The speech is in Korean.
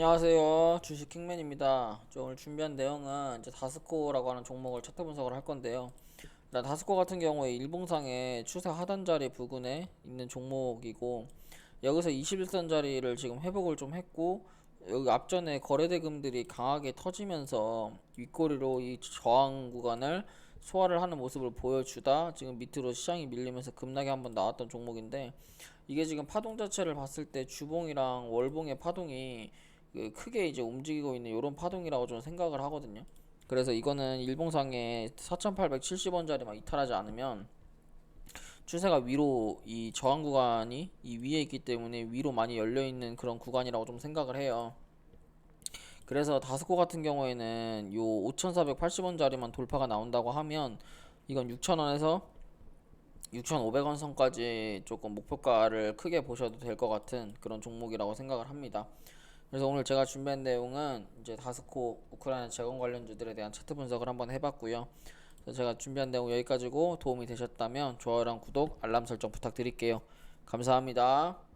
안녕하세요. 주식 킹맨입니다. 저 오늘 준비한 내용은 이제 다스코라고 하는 종목을 차트 분석을 할 건데요. 일단 다스코 같은 경우에 일봉상의 추세 하단 자리 부근에 있는 종목이고 여기서 21선 자리를 지금 회복을 좀 했고 여기 앞전에 거래대금들이 강하게 터지면서 윗꼬리로 이 저항 구간을 소화를 하는 모습을 보여주다 지금 밑으로 시장이 밀리면서 급락이 한번 나왔던 종목인데 이게 지금 파동 자체를 봤을 때 주봉이랑 월봉의 파동이 그 크게 이제 움직이고 있는 이런 파동이라고 저는 생각을 하거든요. 그래서 이거는 일봉상에 4,870원짜리 막 이탈하지 않으면 추세가 위로 이 저항 구간이 이 위에 있기 때문에 위로 많이 열려 있는 그런 구간이라고 좀 생각을 해요. 그래서 다스코 같은 경우에는 요 5,480원짜리만 돌파가 나온다고 하면 이건 6,000원에서 6,500원 선까지 조금 목표가를 크게 보셔도 될 것 같은 그런 종목이라고 생각을 합니다. 그래서 오늘 제가 준비한 내용은 이제 다스코 우크라이나 재건 관련주들에 대한 차트 분석을 한번 해봤고요. 그래서 제가 준비한 내용 여기까지고 도움이 되셨다면 좋아요랑 구독, 알람 설정 부탁드릴게요. 감사합니다.